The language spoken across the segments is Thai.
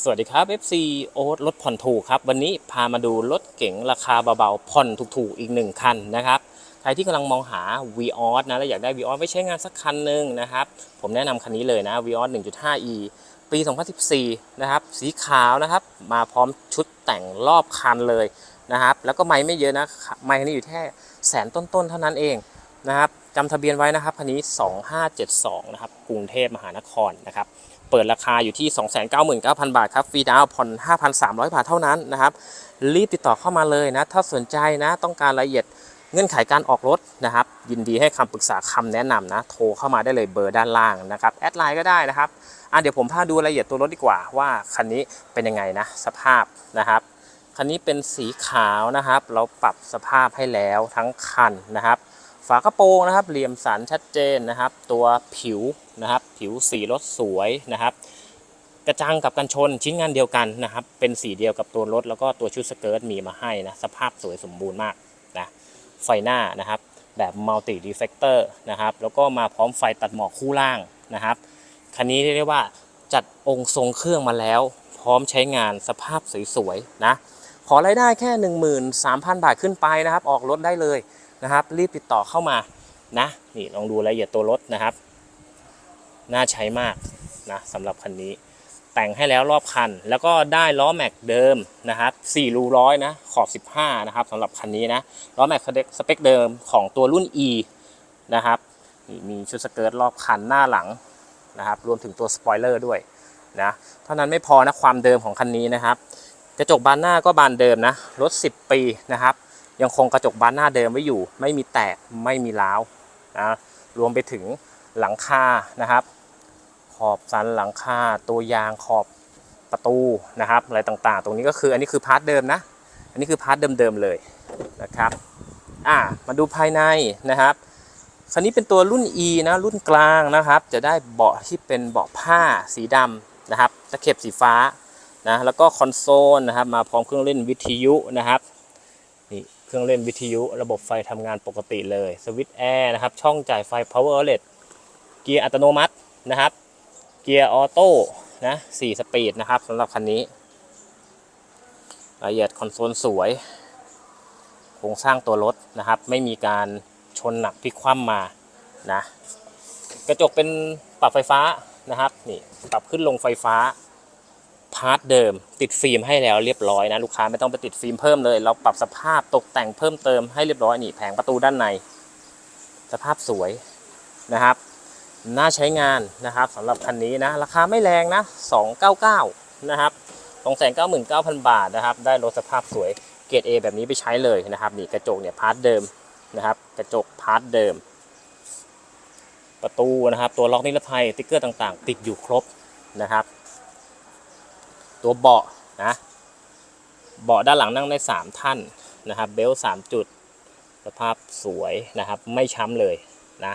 สวัสดีครับ FC โอ๊ตรถผ่อนถูกครับ วันนี้พามาดูรถเก๋งราคาเบาๆผ่อนถูกๆอีกหนึ่งคันนะครับ ใครที่กำลังมองหา v ีออสนะแล้วอยากได้ v ีออสไว้ใช้งานสักคันหนึ่งนะครับ ผมแนะนำคันนี้เลยนะ v ีออส 1.5e ปี 2014 นะครับ สีขาวนะครับ มาพร้อมชุดแต่งรอบคันเลยนะครับ แล้วก็ไม่ไม่เยอะนะ ไม่คันนี้อยู่แค่แสนต้นๆเท่านั้นเองนะครับจำทะเบียนไว้นะครับคันนี้ 2572 นะครับ กรุงเทพมหานครนะครับ เปิดราคาอยู่ที่ 299,000 บาทครับฟรีดาวน์ผ่อน 5,300 บาทเท่านั้นนะครับรีบติดต่อเข้ามาเลยนะ ถ้าสนใจนะต้องการรายละเอียดเงื่อนไขการออกรถนะครับ ยินดีให้คำปรึกษาคำแนะนำนะ โทรเข้ามาได้เลยเบอร์ด้านล่างนะครับแอดไลน์ก็ได้นะครับอะเดี๋ยวผมพาดูรายละเอียดตัวรถดีกว่าว่าคันนี้เป็นยังไงนะสภาพนะครับคันนี้เป็นสีขาวนะครับ เราปรับสภาพให้แล้วทั้งคันนะครับ ฝากระโปรงนะครับ เหลี่ยมสันชัดเจนนะครับ ตัวผิวนะครับ ผิวสีรถสวยนะครับ กระจังกับกันชนชิ้นงานเดียวกันนะครับ เป็นสีเดียวกับตัวรถ แล้วก็ตัวชุดสเกิร์ตมีมาให้นะ สภาพสวยสมบูรณ์มากนะไฟหน้านะครับ แบบมัลติดีเฟกเตอร์นะครับ แล้วก็มาพร้อมไฟตัดหมอกคู่ล่างนะครับคันนี้เรียกได้ว่าจัดองค์ทรงเครื่องมาแล้ว พร้อมใช้งานสภาพสวยๆนะขอรายได้แค่ 13,000 บาทขึ้นไปนะครับ ออกรถได้เลย นะครับ รีบติดต่อเข้ามานะนี่ลองดูรายละเอียดตัวรถนะครับ น่าใช้มากนะสำหรับคันนี้ แต่งให้แล้วรอบคัน แล้วก็ได้ล้อแม็กเดิมนะครับ4รูร้อยนะขอบ 15 นะครับสำหรับคันนี้นะล้อแม็กสเปคเดิมของตัวรุ่น E นะครับนี่มีชุดสเกิร์ตรอบคันหน้าหลังนะครับ รวมถึงตัวสปอยเลอร์ด้วยนะเท่านั้นไม่พอนะความเดิมของคันนี้นะครับ กระจกบานหน้าก็บานเดิมนะรถ 10 ปีนะครับ ยังคงกระจกบานหน้าเดิมไว้อยู่ ไม่มีแตกไม่มีร้าวนะรวมไปถึงหลังคานะครับ ขอบสันหลังคาตัวยางขอบประตูนะครับอะไรต่างๆ ตรงนี้ก็คืออันนี้คือพาร์ทเดิมนะ อันนี้คือพาร์ทเดิมๆเลยนะครับอ่ามาดูภายในนะครับคันนี้เป็นตัวรุ่น E นะรุ่นกลางนะครับ จะได้เบาะที่เป็นเบาะผ้าสีดำนะครับตะเข็บสีฟ้านะแล้วก็คอนโซลนะครับมาพร้อมเครื่องเล่นวิทยุนะครับ เครื่องเล่นวิทยุ ระบบไฟทำงานปกติเลยสวิตช์แอร์นะครับ ช่องจ่ายไฟ power outlet เกียร์อัตโนมัตินะครับ เกียร์ออโต้นะ4สปีดนะครับสำหรับคันนี้รายละเอียดคอนโซลสวย โครงสร้างตัวรถนะครับ ไม่มีการชนหนักพลิกคว่ำมานะกระจกเป็นปรับไฟฟ้านะครับนี่ปรับขึ้นลงไฟฟ้าาร์ทเดิม ติดฟิล์มให้แล้วเรียบร้อยนะลูกค้าไม่ต้องไปติดฟิล์มเพิ่มเลย เราปรับสภาพตกแต่งเพิ่มเติมให้เรียบร้อยนี่แผงประตูด้านใน สภาพสวยนะครับ น่าใช้งานนะครับสำหรับคันนี้นะ ราคาไม่แรงนะ 299 นะครับ299,000บาทนะครับ ได้รถสภาพสวยเกรด A แบบนี้ไปใช้เลยนะครับนี่กระจกเนี่ยพาร์ทเดิมนะครับ กระจกพาร์ทเดิม ประตูนะครับ ตัวล็อกนิรภัยติ๊กเกอร์ต่างๆ ติดอยู่ครบนะครับ ตัวเบาะนะเบาะด้านหลังนั่งได้ 3 ท่านนะครับ เบลต์3จุด สภาพสวยนะครับ ไม่ช้ำเลยนะ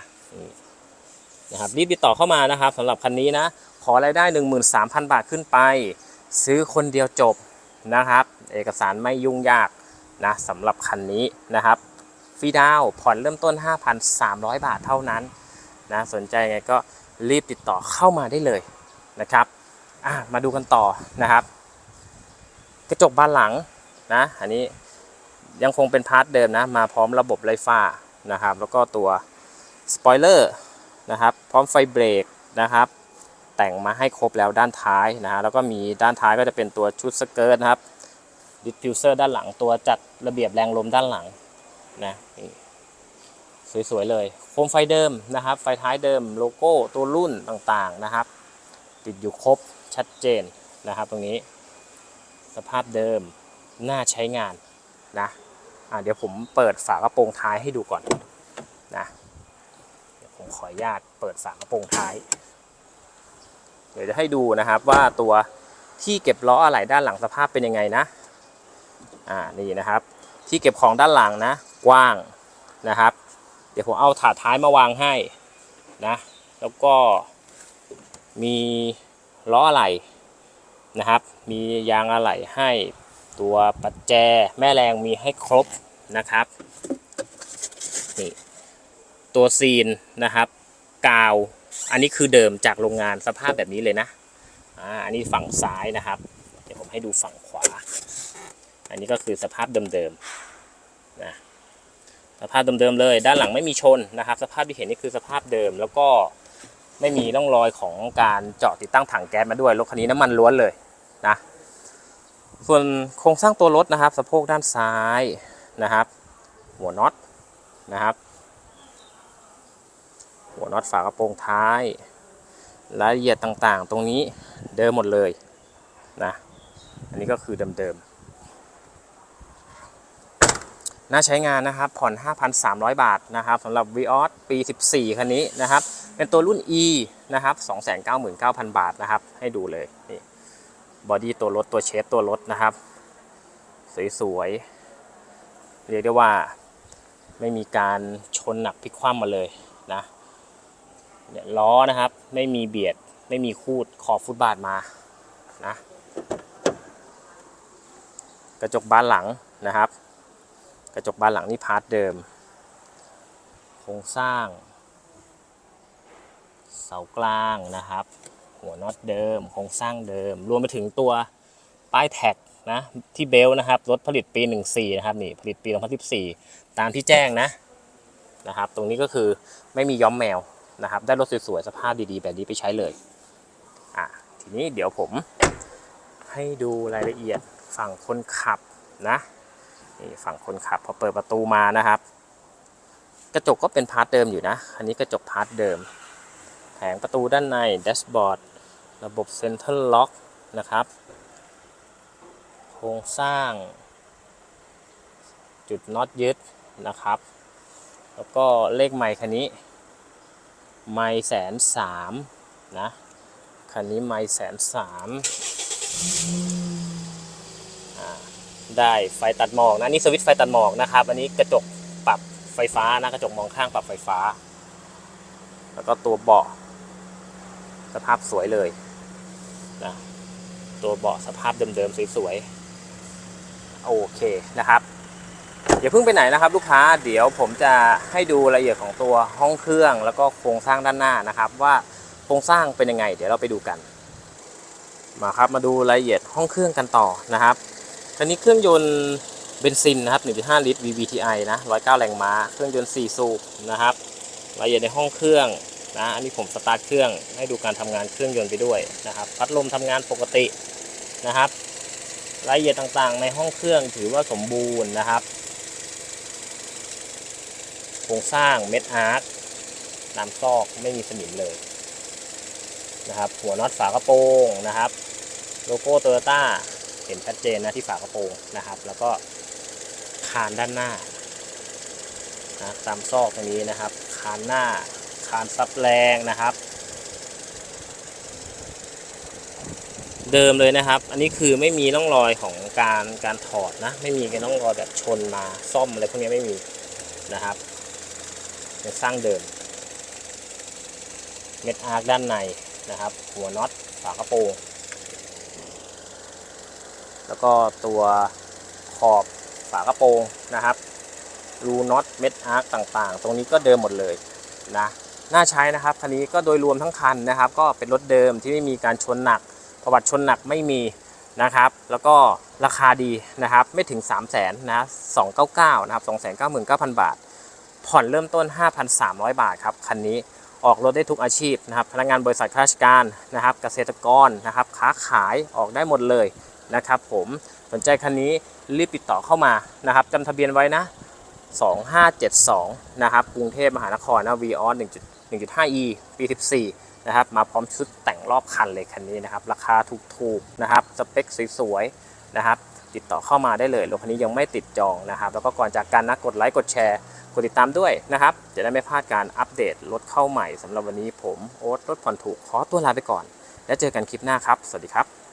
นะครับรีบติดต่อเข้ามานะครับสำหรับคันนี้นะ ขอรายได้ 13,000 บาทขึ้นไป ซื้อคนเดียวจบนะครับ เอกสารไม่ยุ่งยากนะสำหรับคันนี้นะครับฟรีดาวน์ผ่อนเริ่มต้น 5,300 บาทเท่านั้นนะสนใจไงก็รีบติดต่อเข้ามาได้เลยนะครับ อะมาดูกันต่อนะครับ กระจกบานหลังนะอันนี้ยังคงเป็นพาร์ทเดิมนะ มาพร้อมระบบไลฟ้านะครับ แล้วก็ตัวสปอยเลอร์นะครับ พร้อมไฟเบรกนะครับ แต่งมาให้ครบแล้วด้านท้ายนะฮะแล้วก็มีด้านท้ายก็จะเป็นตัวชุดสเกิร์ตนะครับดิฟฟิวเซอร์ด้านหลังตัวจัดระเบียบแรงลมด้านหลังนะสวยๆเลยโคมไฟเดิมนะครับ ไฟท้ายเดิมโลโก้ตัวรุ่นต่างๆนะครับ ติดอยู่ครบ ชัดเจนนะครับตรงนี้ สภาพเดิมน่าใช้งานนะอะเดี๋ยวผมเปิดฝากระโปรงท้ายให้ดูก่อนนะเดี๋ยวผมขออนุญาตเปิดฝากระโปรงท้าย เดี๋ยวจะให้ดูนะครับว่าตัวที่เก็บล้ออะไหล่ด้านหลังสภาพเป็นยังไงนะอ่านี่นะครับ ที่เก็บของด้านหลังนะ กว้างนะครับ เดี๋ยวผมเอาถาดท้ายมาวางให้นะ แล้วก็มี ล้ออะไหล่นะครับ มียางอะไหล่ให้ตัวปัจแจแม่แรงมีให้ครบนะครับนี่ตัวซีนนะครับกาว อันนี้คือเดิมจากโรงงานสภาพแบบนี้เลยนะอ่าอันนี้ฝั่งซ้ายนะครับ เดี๋ยวผมให้ดูฝั่งขวา อันนี้ก็คือสภาพเดิมๆนะสภาพเดิมๆเลย ด้านหลังไม่มีชนนะครับ สภาพที่เห็นนี่คือสภาพเดิมแล้วก็ ไม่มีร่องรอยของการเจาะติดตั้งถังแก๊สมาด้วยรถคันนี้น้ำมันล้วนเลยนะส่วนโครงสร้างตัวรถนะครับสะโพกด้านซ้ายนะครับ หัวน็อตนะครับ หัวน็อตฝากระโปรงท้ายรายละเอียดต่างๆ ตรงนี้เดิมหมดเลยนะอันนี้ก็คือเดิมๆ น่าใช้งานนะครับผ่อน 5,300 บาทนะครับสำหรับ v ีออสปี 14 คันนี้นะครับ เป็นตัวรุ่น E นะครับ 299,000 บาทนะครับ ให้ดูเลยนี่บอดี้ตัวรถตัวเชฟตัวรถนะครับ สวยๆ เรียกได้ว่าไม่มีการชนหนักพลิกคว่ำมาเลยนะเนี่ยล้อนะครับ ไม่มีเบียด ไม่มีคูดขอบฟุตบาทมานะกระจกบานหลังนะครับ ระจกบานหลังนี่พาร์ทเดิม โครงสร้าง เสากลางนะครับ หัวน็อตเดิม โครงสร้างเดิม รวมไปถึงตัวป้ายแท็กนะที่เบลต์นะครับรถผลิตปี 14 นะครับนี่ผลิตปี 2014 ตามที่แจ้งนะนะครับ ตรงนี้ก็คือไม่มีย้อมแมวนะครับ ได้รถสวยๆสภาพดีๆ แบบนี้ไปใช้เลยอะทีนี้เดี๋ยวผมให้ดูรายละเอียดฝั่งคนขับนะ นี่ฝั่งคนขับพอเปิดประตูมานะครับ กระจกก็เป็นพาร์ทเดิมอยู่นะ อันนี้กระจกพาร์ทเดิม แผงประตูด้านในแดชบอร์ดระบบเซ็นเตอร์ล็อกนะครับ โครงสร้าง จุดน็อตยึดนะครับ แล้วก็เลขไมค์คันนี้ ไมค์แสนสามนะ คันนี้ไมค์แสนสาม ได้ไฟตัดหมอกนะนี่สวิตช์ไฟตัดหมอกนะครับ อันนี้กระจกปรับไฟฟ้านะกระจกมองข้างปรับไฟฟ้า แล้วก็ตัวเบาะสภาพสวยเลยนะตัวเบาะสภาพเดิมๆสวยๆโอเคนะครับอย่าเพิ่งไปไหนนะครับ ลูกค้าเดี๋ยวผมจะให้ดูรายละเอียดของตัวห้องเครื่อง แล้วก็โครงสร้างด้านหน้านะครับ ว่าโครงสร้างเป็นยังไง เดี๋ยวเราไปดูกันมาครับมาดูรายละเอียดห้องเครื่องกันต่อนะครับ อันนี้เครื่องยนต์เบนซินนะครับ 1.5 ลิตร VVTi นะ 109 แรงม้า เครื่องยนต์ 4 สูบนะครับรายละเอียดในห้องเครื่องนะ อันนี้ผมสตาร์ทเครื่องให้ดูการทำงานเครื่องยนต์ไปด้วยนะครับ พัดลมทำงานปกตินะครับ รายละเอียดต่างๆ ในห้องเครื่องถือว่าสมบูรณ์นะครับ โครงสร้างเม็ดอาร์ตตามซอกไม่มีสนิมเลยนะครับ หัวน็อตฝากระโปรงนะครับ โลโก้โตโยต้า เห็นชัดเจนนะที่ฝากระโปรงนะครับ แล้วก็คานด้านหน้านะตามซอกตรงนี้นะครับ คานหน้า คานซับแรงนะครับ เดิมเลยนะครับ อันนี้คือไม่มีร่องรอยของการการถอดนะ ไม่มีการร่องรอยแบบชนมาซ่อมอะไรพวกนี้ไม่มีนะครับยังสร้างเดิม เม็ดอาร์คด้านในนะครับ หัวน็อตฝากระโปรง แล้วก็ตัวขอบฝากระโปรงนะครับรูน็อตเม็ดอาร์คต่างๆ ตรงนี้ก็เดิมหมดเลยนะน่าใช้นะครับคันนี้ก็โดยรวมทั้งคันนะครับ ก็เป็นรถเดิมที่ไม่มีการชนหนัก ประวัติชนหนักไม่มีนะครับ แล้วก็ราคาดีนะครับ ไม่ถึง 3 0 0แสนนะ299นะครับ299,000 บาท ผ่อนเริ่มต้น 5,300 บาทครับคันนี้ออกรถได้ทุกอาชีพนะครับ พนักงานบริษัทข้าราชการนะครับ เกษตรกรนะครับ ค้าขายออกได้หมดเลย นะครับผมสนใจคันนี้รีบติดต่อเข้ามานะครับจำทะเบียนไว้นะ 2572 นะครับกรุงเทพมหานครนะ v ีออ1.5 e ปี 14 นะครับ มาพร้อมชุดแต่งรอบคันเลยคันนี้นะครับ ราคาถูกๆนะครับ สเปคสวยๆนะครับติดต่อเข้ามาได้เลยรถคันนี้ยังไม่ติดจองนะครับ แล้วก็ก่อนจากกันนะกดไลค์กดแชร์กดติดตามด้วยนะครับ จะได้ไม่พลาดการอัปเดตรถเข้าใหม่สำหรับวันนี้ผมโอ๊ตรถผ่อนถูกขอตัวลาไปก่อน แล้วเจอกันคลิปหน้าครับ สวัสดีครับ